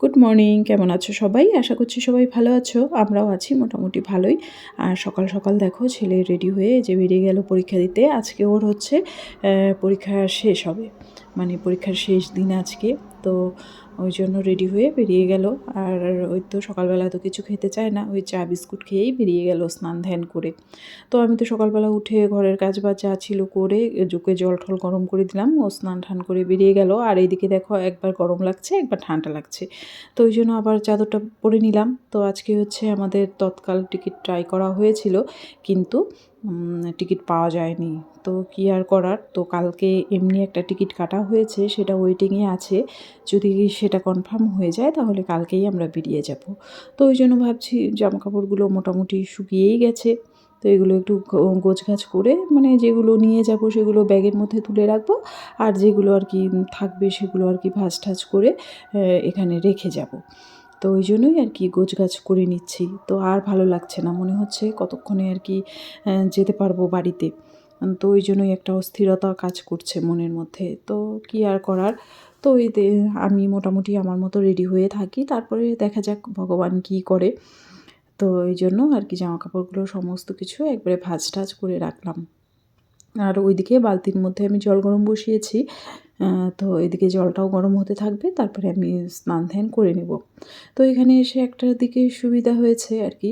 Good morning কেমন আছো সবাই? আশা করছি সবাই ভালো আছো, আমরাও আছি মোটামুটি ভালোই। আর সকাল সকাল দেখো, ছেলে রেডি হয়ে যে বেরিয়ে গেল পরীক্ষা দিতে। আজকে ওর হচ্ছে পরীক্ষা শেষ হবে। মানে পরীক্ষার শেষ দিন আজকে। তো ওই জন্য রেডি হয়ে বেরিয়ে গেল। আর ওই তো সকালবেলা তো কিছু খেতে চায় না, ওই চা, বিস্কুট খেয়েই বেরিয়ে গেল স্নান ধ্যান করে। তো আমি তো সকালবেলা উঠে ঘরের কাজ বাজ যা ছিল করে জুকে জল টল গরম করে দিলাম, ও স্নান ঠান করে বেরিয়ে গেল। আর এইদিকে দেখো একবার গরম লাগছে, একবার ঠান্ডা লাগছে। তো ওই জন্য আবার চাদরটা পরে নিলাম। তো আজকে হচ্ছে আমাদের তৎকাল টিকিট ট্রাই করা হয়েছিল, কিন্তু টিকিট পাওয়া যায়নি। তো কী আর করার? তো কালকে এমনি একটা টিকিট কাটা হয়েছে, সেটা ওয়েটিংয়ে আছে। যদি সেটা কনফার্ম হয়ে যায়, তাহলে কালকেই আমরা বেরিয়ে যাব। তো ওই জন্য ভাবছি জামা কাপড়গুলো মোটামুটি শুকিয়েই গেছে। তো এগুলো একটু গোছগাছ করে মানে যেগুলো নিয়ে যাব, সেগুলো ব্যাগের মধ্যে তুলে রাখব। আর যেগুলো আর কি থাকবে, সেগুলো আর কি ভাজ টাজ করে এখানে রেখে যাব। তো ওই জন্যই আর কি গোছগাছ করে নিচ্ছি। তো আর ভালো লাগছে না, মনে হচ্ছে কতক্ষণে আর কি যেতে পারব বাড়িতে। তো ওই জন্যই একটা অস্থিরতা কাজ করছে মনের মধ্যে। তো কি আর করার? তো এতে আমি মোটামুটি আমার মতো রেডি হয়ে থাকি। তারপরে দেখা যাক ভগবান কী করে। তো এই জন্য আর কি জামা কাপড়গুলো সমস্ত কিছু একবারে ভাজ টাজ করে রাখলাম। আর ওইদিকে বালতির মধ্যে আমি জল গরম বসিয়েছি। তো এদিকে জলটাও গরম হতে থাকবে, তারপরে আমি স্নান ধ্যান করে নেব। তো এখানে এসে একটার দিকে সুবিধা হয়েছে আর কি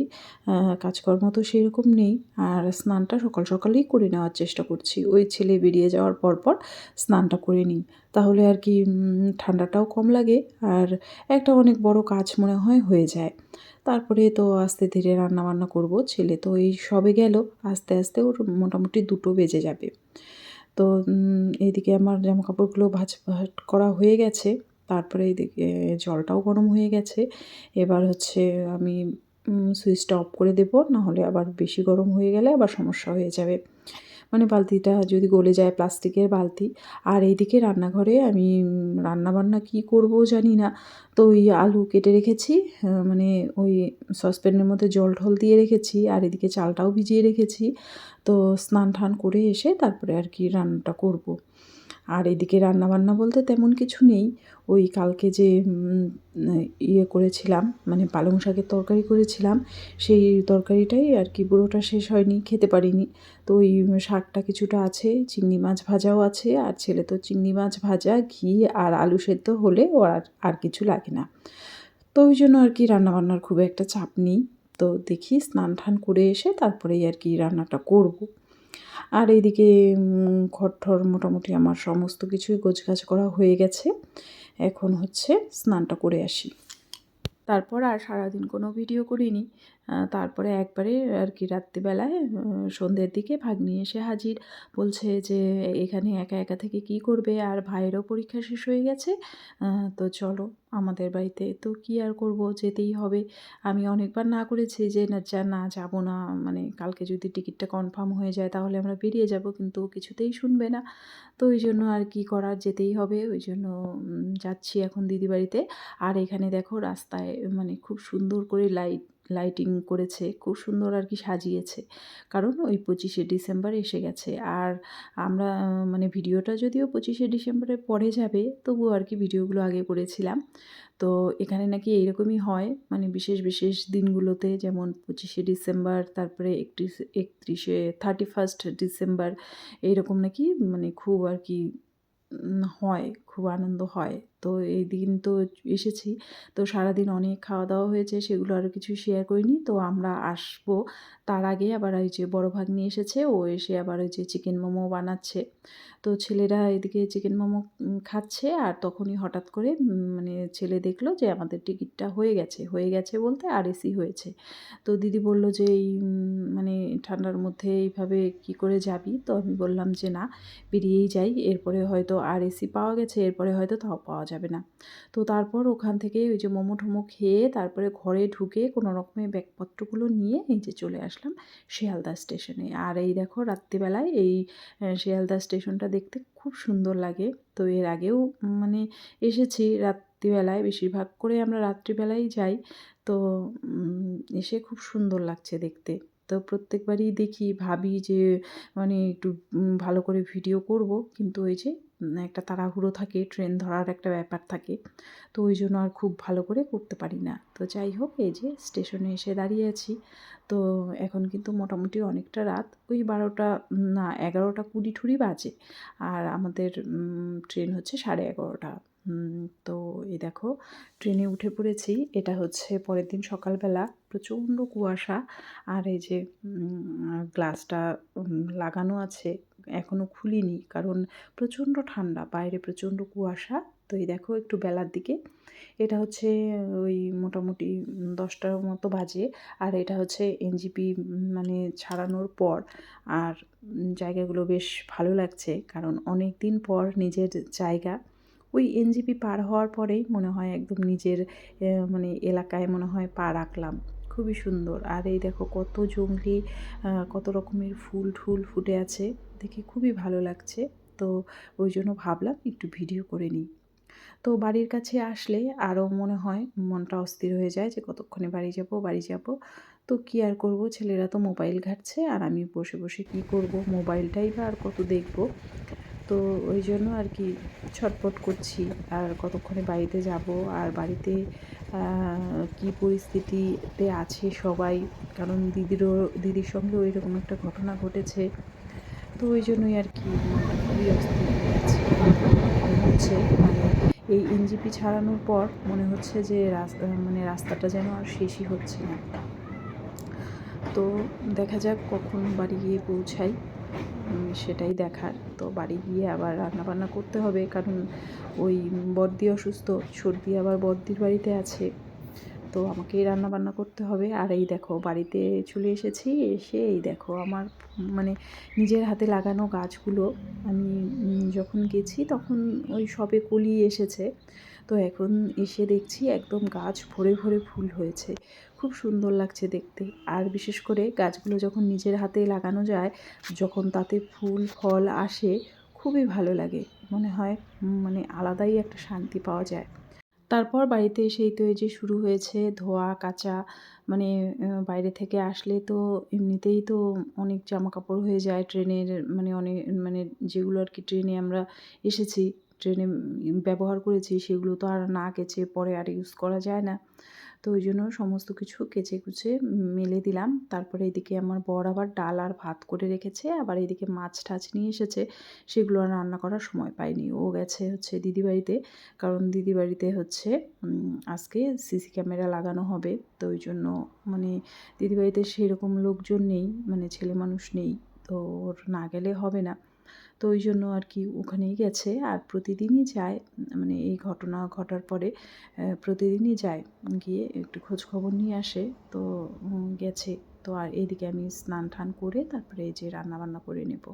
কাজকর্ম তো সেরকম নেই, আর স্নানটা সকাল সকালেই করে নেওয়ার চেষ্টা করছি। ওই ছেলে বেরিয়ে যাওয়ার পর পর স্নানটা করে নিই। তাহলে আর কি ঠান্ডাটাও কম লাগে, আর একটা অনেক বড় কাজ মনে হয় হয়ে যায়। তারপরে তো আস্তে ধীরে রান্না বান্না করব, ছেলে তো এই সবে গেল, আস্তে আস্তে ওর মোটামুটি দুটো বেজে যাবে। তো এইদিকে আমার জামা কাপড়গুলো ভাজ ভাট করা হয়ে গেছে। তারপরে এইদিকে জলটাও গরম হয়ে গেছে। এবার হচ্ছে আমি সুইচটা অফ করে দেবো। নাহলে আবার বেশি গরম হয়ে গেলে আবার সমস্যা হয়ে যাবে। মানে বালতিটা যদি গলে যায় প্লাস্টিকের বালতি। আর এইদিকে রান্নাঘরে আমি রান্না বান্না কী করব জানি না। তো ওই আলু কেটে রেখেছি মানে ওই সসপ্যানের মধ্যে জল ঢল দিয়ে রেখেছি, আর এদিকে চালটাও ভিজিয়ে রেখেছি। তো স্নান টান করে এসে তারপরে আর কি রান্নাটা করব। আর এদিকে রান্না বান্না বলতে তেমন কিছু নেই। ওই কালকে যে ইয়ে করেছিলাম মানে পালং শাকের তরকারি করেছিলাম, সেই তরকারিটাই আর কি পুরোটা শেষ হয়নি, খেতে পারিনি। তো ওই শাকটা কিছুটা আছে, চিংড়ি মাছ ভাজাও আছে, আর ছেলে তো চিংড়ি মাছ ভাজা, ঘি আর আলু সেদ্ধ হলে ওর আর আর কিছু লাগে না। তো ওই জন্য আর কি রান্নাবান্নার খুব একটা চাপ নেই। তো দেখি স্নান টান করে এসে তারপরেই আর কি রান্নাটা করব। আর এইদিকে ঘরঠর ঘর ঠর মোটামুটি আমার সমস্ত কিছুই গোছগাছ করা হয়ে গেছে। এখন হচ্ছে স্নানটা করে আসি। তারপর আর সারাদিন কোনো ভিডিও করিনি। তারপরে একবারে আর কি রাত্রিবেলায় সন্ধ্যের দিকে ভাগ্নি এসে হাজির। বলছে যে, এখানে একা একা থেকে কি করবে? আর ভাইয়েরও পরীক্ষা শেষ হয়ে গেছে। তো চলো, আমাদের বাড়িতে তো কি আর করব? যেতেই হবে। আমি অনেকবার না করেছি যে, না, যা, না, যাব না। মানে কালকে যদি টিকিটটা কনফার্ম হয়ে যায়, তাহলে আমরা বেরিয়ে যাব। কিন্তু কিছুতেই শুনবে না। তো ওই জন্য আর কি করার? যেতেই হবে। ওই জন্য যাচ্ছি এখন দিদি বাড়িতে আর এখানে দেখো, রাস্তায় মানে খুব সুন্দর করে লাইট লাইটিং করেছে, খুব সুন্দর আর কি সাজিয়েছে। কারণ ওই পঁচিশে ডিসেম্বর এসে গেছে। আর আমরা মানে ভিডিওটা যদিও পঁচিশে ডিসেম্বরের পরে যাবে তবুও আর কি ভিডিওগুলো আগে করেছিলাম। তো এখানে নাকি এইরকমই হয় মানে বিশেষ বিশেষ দিনগুলোতে যেমন পঁচিশে ডিসেম্বর, তারপরে একত্রিশ, একত্রিশে থার্টি ফার্স্ট ডিসেম্বর, এইরকম নাকি মানে খুব আর কি হয়, খুব আনন্দ হয়। তো এই দিন তো এসেছি। তো সারাদিন অনেক খাওয়া দাওয়া হয়েছে, সেগুলো আর কিছু শেয়ার করিনি। তো আমরা আসব। তার আগে আবার ওই যে বড় ভাগ্নি এসেছে, ও এসে আবার ওই যে চিকেন মোমো বানাচ্ছে। তো ছেলেরা এদিকে চিকেন মোমো খাচ্ছে আর তখনই হঠাৎ করে মানে ছেলে দেখল যে আমাদের টিকিটটা হয়ে গেছে। হয়ে গেছে বলতে আর এসি হয়েছে। তো দিদি বলল যে এই মানে ঠান্ডার মধ্যে এইভাবে কি করে যাবি? তো আমি বললাম যে, না, বেরিয়েই যাই। এরপরে হয়তো আর এসি পাওয়া গেছে, এরপরে হয়তো তাও পাওয়া যাবে না। তো তারপর ওখান থেকে ওই যে মোমো ঠোমো খেয়ে তারপরে ঘরে ঢুকে কোনো রকমে ব্যাগপত্রগুলো নিয়ে এই যে চলে আসলাম শিয়ালদা স্টেশনে। আর এই দেখো রাত্রিবেলায় এই শিয়ালদা স্টেশনটা দেখতে খুব সুন্দর লাগে। তো এর আগেও মানে এসেছি রাত্রিবেলায়। বেশিরভাগ করে আমরা রাত্রিবেলায় যাই। তো এসে খুব সুন্দর লাগছে দেখতে। তো প্রত্যেকবারই দেখি, ভাবি যে মানে একটু ভালো করে ভিডিও করব। কিন্তু ওই যে একটা তাড়াহুড়ো থাকে ট্রেন ধরার একটা ব্যাপার থাকে। তো ওই জন্য আর খুব ভালো করে করতে পারি না। তো যাই হোক, এই যে স্টেশনে এসে দাঁড়িয়ে আছি। তো এখন কিন্তু মোটামুটি অনেকটা রাত। ওই বারোটা না, এগারোটা কুড়ি ঠুড়ি বাজে। আর আমাদের ট্রেন হচ্ছে সাড়ে এগারোটা। তো এই দেখো, ট্রেনে উঠে পড়েছি। এটা হচ্ছে পরের দিন সকালবেলা, প্রচণ্ড কুয়াশা। আর এই যে গ্লাসটা লাগানো আছে এখনও খুলিনি কারণ প্রচণ্ড ঠান্ডা, বাইরে প্রচণ্ড কুয়াশা। তো এই দেখো, একটু বেলার দিকে। এটা হচ্ছে ওই মোটামুটি দশটার মতো বাজে আর এটা হচ্ছে এনজিপি মানে ছাড়ানোর পর। আর জায়গাগুলো বেশ ভালো লাগছে কারণ অনেক দিন পর নিজের জায়গা। ওই এনজিপি পার হওয়ার পরেই মনে হয় একদম নিজের মানে এলাকায় মনে হয় পা রাখলাম। খুবই সুন্দর। আর এই দেখো কত জঙ্গলি কত রকমের ফুল ঠুল ফুটে আছে। দেখে খুবই ভালো লাগছে। তো ওই জন্য ভাবলাম একটু ভিডিও করে নিই। তো বাড়ির কাছে আসলে আরও মনে হয় মনটা অস্থির হয়ে যায় যে কতক্ষণে বাড়ি যাব বাড়ি যাব। তো কী আর করব? ছেলেরা তো মোবাইল ঘাটছে। আর আমি বসে বসে কি করব? মোবাইলটাই বা আর কত দেখব? তো ওই জন্য আর কি ছটপট করছি। আর কতক্ষণে বাড়িতে যাব, আর বাড়িতে কী পরিস্থিতিতে আছে সবাই, কারণ দিদিরও, দিদির সঙ্গে ওই রকম একটা ঘটনা ঘটেছে। তো ওই জন্যই আর কি খুবই অস্থির হচ্ছে মানে এই এনজিপি ছাড়ানোর পর মনে হচ্ছে যে রাস্তা মানে রাস্তাটা যেন আর শেষই হচ্ছে না। তো দেখা যাক কখন বাড়ি গিয়ে পৌঁছাই। সেটাই দেখার। তো বাড়ি গিয়ে আবার রান্নাবান্না করতে হবে, কারণ ওই বদ্দি অসুস্থ, সর্দি আবার বদ্দির বাড়িতে আছে। তো আমাকেই রান্না বান্না করতে হবে। আর এই দেখো, বাড়িতে চলে এসেছি, এসে এই দেখো আমার মানে নিজের হাতে লাগানো গাছগুলো। আমি যখন গেছি তখন ওই সবে কলি এসেছে। তো এখন এসে দেখছি একদম গাছ ভরে ভরে ফুল হয়েছে। খুব সুন্দর লাগছে দেখতে। আর বিশেষ করে গাছগুলো যখন নিজের হাতে লাগানো যায়, যখন তাতে ফুল, ফল আসে, খুবই ভালো লাগে। মনে হয় মানে আলাদাই একটা শান্তি পাওয়া যায়। তারপর বাড়িতে এসেই তো এই যে শুরু হয়েছে ধোয়া, কাচা মানে বাইরে থেকে আসলে তো এমনিতেই তো অনেক জামা কাপড় হয়ে যায় ট্রেনের মানে অনেক মানে যেগুলো আর কি ট্রেনে আমরা এসেছি, ট্রেনে ব্যবহার করেছি সেগুলো তো আর না কেচে পরে আর ইউজ করা যায় না। তো ওই জন্য সমস্ত কিছু কেচে কুচে মেলে দিলাম। তারপরে এদিকে আমার বর আবার ডাল আর ভাত করে রেখেছে। আবার এদিকে মাছ টাছ নিয়ে এসেছে। সেগুলো রান্না করার সময় পাইনি। ও গেছে হচ্ছে দিদি বাড়িতে কারণ দিদি বাড়িতে হচ্ছে আজকে সিসি ক্যামেরা লাগানো হবে। তো ওই জন্য মানে দিদি বাড়িতে সেরকম লোকজন নেই মানে ছেলে মানুষ নেই। তো ওর না গেলে হবে না। তো ওই জন্য আর কি ওখানেই গেছে। আর প্রতিদিনই যায় মানে এই ঘটনা ঘটার পরে প্রতিদিনই যায় গিয়ে একটু খোঁজ খবর নিয়ে আসে। তো গেছে। তো আর এদিকে আমি স্নান টান করে তারপরে এই যে রান্নাবান্না করে নেব।